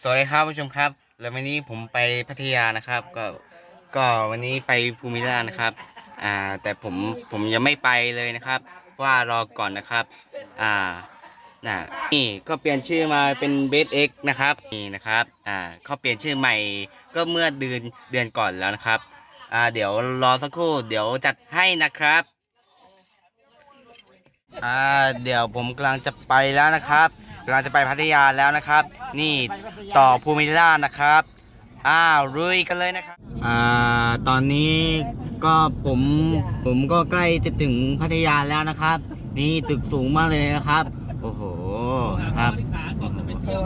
สวัสดีครับผู้ชมครับ แล้ววันนี้ผมไปพัทยานะครับ ก็ก็วันนี้ไปภูมิลานะครับ อ่าแต่ผมผมยังไม่ไปเลยนะครับ ว่ารอก่อนนะครับ อ่านะนี่ก็เปลี่ยนชื่อมาเป็นเบสเอ็กนะครับนี่นะครับอ่าเขาเปลี่ยนชื่อใหม่ก็เมื่อเดือนเดือนก่อนแล้วนะครับอ่าเดี๋ยวรอสักครู่เดี๋ยวจัดให้นะครับอ่าเดี๋ยวผมกำลังจะไปแล้วนะครับ กำลังจะไปพัทยาแล้วนะครับ นี่ต่อภูมิลานะครับ อ้าวรุยกันเลยนะครับอ่าตอนนี้ก็ผมผมก็ใกล้จะถึงพัทยาแล้วนะครับ นี่ตึกสูงมากเลยนะครับ โอ้โหนะครับโอ้โห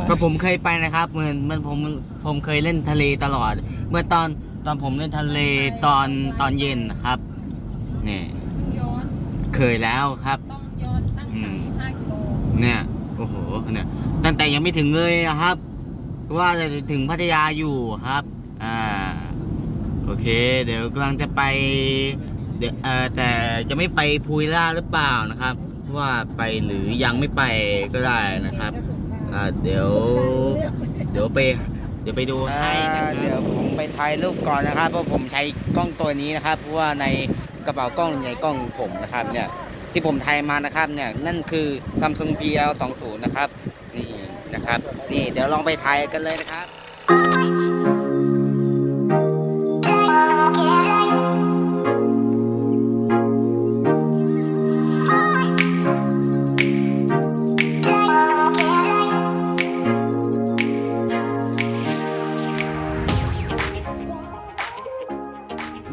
ก็ผมเคยไปนะครับเหมือนเหมือนผมผมเคยเล่นทะเลตลอด เมื่อตอนตอนผมเล่นทะเลตอนตอนเย็นนะครับนี่ย้อนเคยแล้วครับต้องย้อนตั้งอืม35กิโลเนี่ย โอ้โหเนี่ยตั้งแต่ยังไม่ถึงเลยอะครับเพราะว่าจะถึงพัทยาอยู่ครับ อ่า โอเค เดี๋ยวกำลังจะไป เดี๋ยวเออแต่จะไม่ไปพูวิลล่าหรือเปล่านะครับ ว่าไปหรือยังไม่ไปก็ได้นะครับอ่าเดี๋ยว เดี๋ยวไป เดี๋ยวไปดูให้นะครับเดี๋ยวผมไปถ่ายรูปก่อนนะครับเพราะผมใช้กล้องตัวนี้นะครับ เพราะว่าในกระเป๋ากล้องในกล้องผมนะครับเนี่ย ที่ผมถ่ายมานะครับเนี่ยนั่นคือ Samsung PL 20นะครับนี่นะครับนี่เดี๋ยวลองไปถ่ายกันเลยนะครับ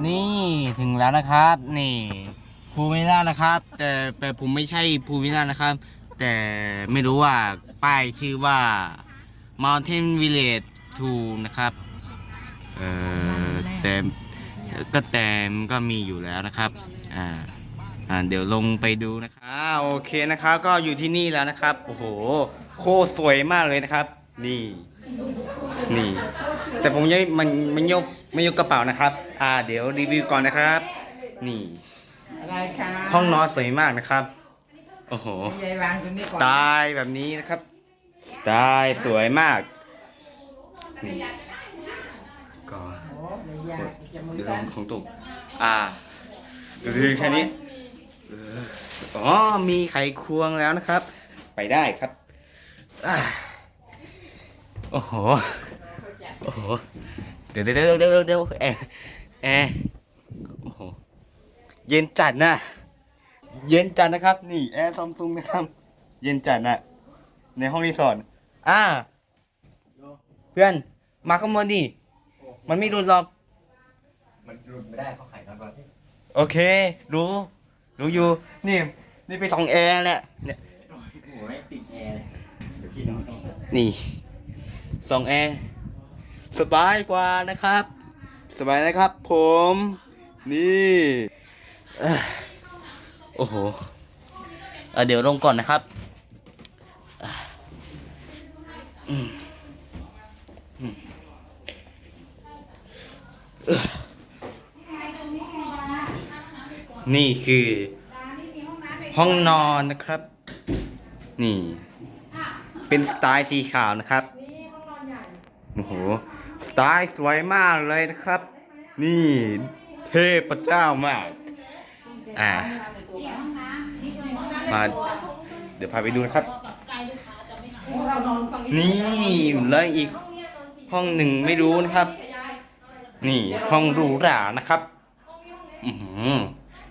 นี่ถึงแล้วนะครับ นี่ ภูวิลล่านะครับ แต่แต่ผมไม่ใช่ภูวิลล่านะครับ แต่ไม่รู้ว่าป้ายชื่อว่า Mountain Village 2นะครับเอ่อแต่ก็แต่มันก็มีอยู่แล้วนะครับอ่าอ่าเดี๋ยวลงไปดูนะครับโอเคนะครับก็อยู่ที่นี่แล้วนะครับโอ้โหโคตรสวยมากเลยนะครับ นี่ นี่ แต่ผมยังมันมันยกไม่ยกกระเป๋านะครับ อ่า เดี๋ยวรีวิวก่อนนะครับ นี่ อะไรคะห้องนอนสวยมากนะครับ โอ้โห ยายวางตรงนี้สก่อนไตล์แบบนี้นะครับ สไตล์สวยมากนี่ก็โอ้ยยายจะมือเดี๋ยวสั้นของตุกอ่าดูแค่นี้เอออ๋อ มีไขควงแล้วนะครับ ไปได้ครับอ่าโอ้โห โอ้โห เดี๋ยวเดี๋ยวเดี๋ยวเดี๋ยวเดี๋ยวแอร์แอร์โอ้โห เย็นจัดนะ เย็นจัดนะครับ นี่แอร์ซัมซุงนะครับ เย็นจัดนะในห้องรีสอร์ทอ่า เพื่อน มาข้างบนดิ มันไม่รุนหรอก มันหลุดไม่ได้เขาขายกันก่อนโอเค รู้ รู้อยู่ นี่ นี่ไปส่องแอร์แหละ เนี่ยโอ้ยติดแอร์เดี๋ยวพี่นอนนี่ส่องแอร์ สบายกว่านะครับ สบายนะครับผม นี่เอ้อ โอ้โหเเดี๋ยวลงก่อนนะครับนี่คือ ห้องนอนนะครับ นี่ เป็นสไตล์สีขาวนะครับโอ้โหสไตล์สวยมากเลยนะครับ นี่เทพเจ้ามาก อ่า มา เดี๋ยวพาไปดูนะครับ นี่แล้วอีกห้องหนึ่งไม่รู้นะครับ นี่ห้องหรูหรานะครับ อือหือ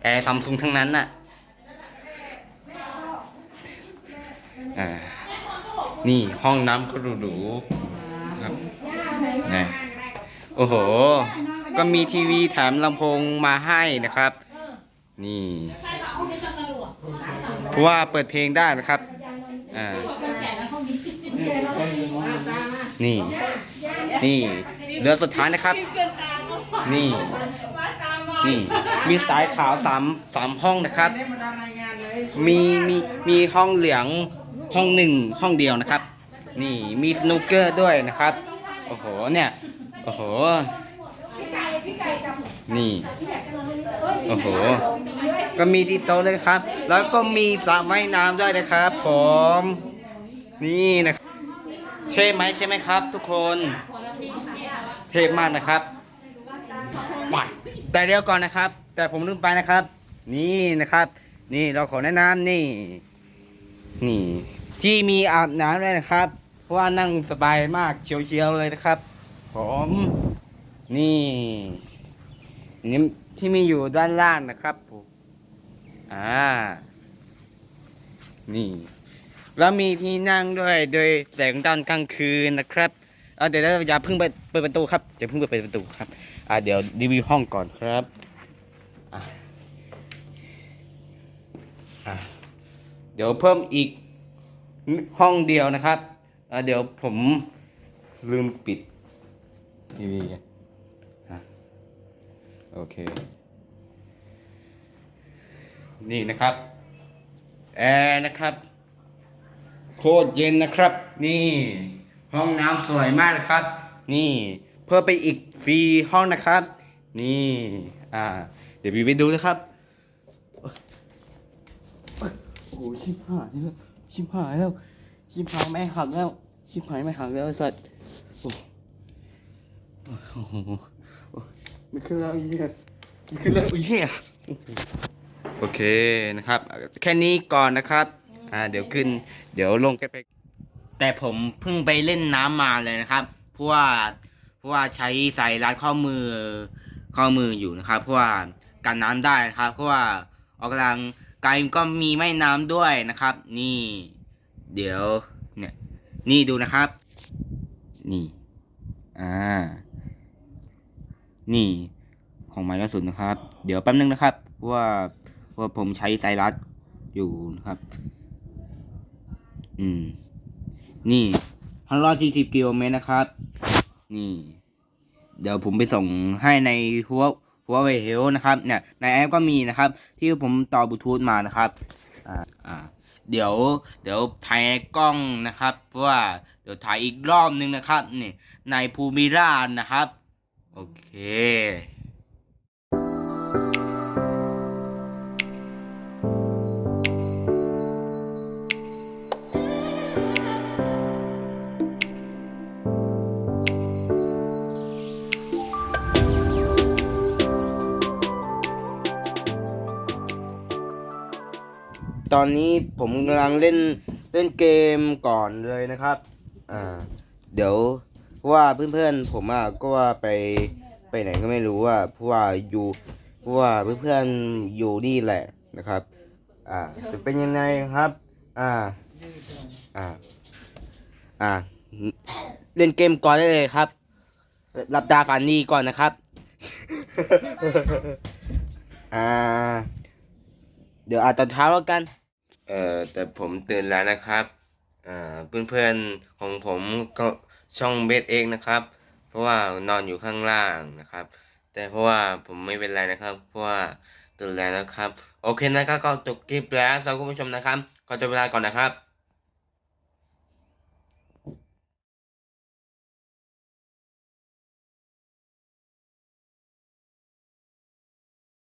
แอร์ซัมซุงทั้งนั้นน่ะอ่า นี่ห้องน้ำก็หรูๆครับนะโอ้โห ก็มีทีวีแถมลำโพงมาให้นะครับ นี่เพราะว่าเปิดเพลงได้นะครับ อ่านี่ นี่ เรือสุดท้ายนะครับนี่นี่ มีสายขาวสามสามห้องนะครับไม่ได้มาดารายงานเลยมี มี มีห้องเหลืองห้องหนึ่งห้องเดียวนะครับ นี่ มีสนุกเกอร์ด้วยนะครับ โอ้โห เนี่ย โอ้โห นี่ โอ้โห ก็มีที่โต๊ะเลยครับ แล้วก็มีสระว่ายน้ำด้วยนะครับ ผม นี่นะครับเทพไหมใช่ไหมครับ ทุกคน เทพมากนะครับไปแต่เดี๋ยวก่อนนะครับ แต่ผมลืมไปนะครับ นี่นะครับ นี่เราขอแนะนำนี่ นี่ ที่มีอาบน้ำด้วยนะครับ เพราะว่านั่งสบายมากเชียวๆเลยนะครับ ผม นี่ นี่ที่มีอยู่ด้านล่างนะครับผมอ่า นี่ แล้วมีที่นั่งด้วย โดยแสงตอนกลางคืนนะครับเอาเดี๋ยวเราอย่าเพิ่งเปิดประตูครับอย่าเพิ่งเปิดประตูครับ อ่าเดี๋ยวรีวิวห้องก่อนครับอะอะเดี๋ยวเพิ่มอีกห้องเดียวนะครับ เดี๋ยวผมลืมปิดทีวีอ่ โอเค นี่นะครับแอร์นะครับ โคตรเย็นนะครับ นี่ ห้องน้ำสวยมากนะครับ นี่ เพิ่มไปอีกฟรีห้องนะครับ นี่ อ่า เดี๋ยววีไปดูนะครับโอ้โหชิบหายแล้วชิบหายแล้วชิบหายไม่หักแล้วชิบหายไม่หักแล้วไอ้สัตว์โอ้โห ไม่ขึ้นแล้วอ้เหี้ยม่ขึ้นแล้วอ้เหี้ยโอเคนะครับ แค่นี้ก่อนนะครับอ่าเดี๋ยวขึ้น เดี๋ยวลงกันไปแต่ผมเพิ่งไปเล่นน้ำมาเลยนะครับเพราะว่าเพราะว่าใช้ใสายรัดข้อมือข้อมืออยู่นะครับ เพราะว่ากันน้ำได้นะครับ เพราะว่าออกกำลังกายก็มีไม่น้ำด้วยนะครับ นี่ เดี๋ยวเนี่ยนี่ดูนะครับ นี่ อ่า นี่ของไม้ล่าสุดนะครับ เดี๋ยวแป๊บนึงนะครับว่าว่าผมใช้ไซรัสอยู่นะครับ อืม นี่ห้าร้อยสี่สิบกิโลเมตรนะครับ นี่ เดี๋ยวผมไปส่งให้ในหัวหัวเวเฮลนะครับ เนี่ย ในแอปก็มีนะครับ ที่ผมต่อบลูทูธมานะครับ อ่าอ่าเดี๋ยว เดี๋ยวถ่ายกล้องนะครับ เพราะว่าเดี๋ยวถ่ายอีกรอบนึงนะครับ นี่ ในภูมิราชนะครับ โอเคตอนนี้ผมกำลังเล่นเล่นเกมก่อนเลยนะครับ อ่า เดี๋ยว ราะว่าเพื่อนๆผมอะก็ว่าไปไปไหนก็ไม่รู้ว่าเพราะว่าอยู่เพราะว่าเพื่อนๆอยู่นี่แหละนะครับ อ่า จะเป็นยังไงครับ อ่า อ่า อ่า เล่นเกมก่อนได้เลยครับหลับตาฝันดีก่อนนะครับ อ่า เดี๋ยวอาจจะเช้าแล้วกัน เอ่อแต่ผมตื่นแล้วนะครับ อ่า เพื่อนๆของผมก็ ช่องเบสเองนะครับ เพราะว่านอนอยู่ข้างล่างนะครับ แต่เพราะว่าผมไม่เป็นไรนะครับ เพราะว่าตื่นแล้วนะครับ โอเคนะครับก็จบคลิปแล้วสำหรับคุณผู้ชมนะครับขอจบเวลาก่อนนะครับ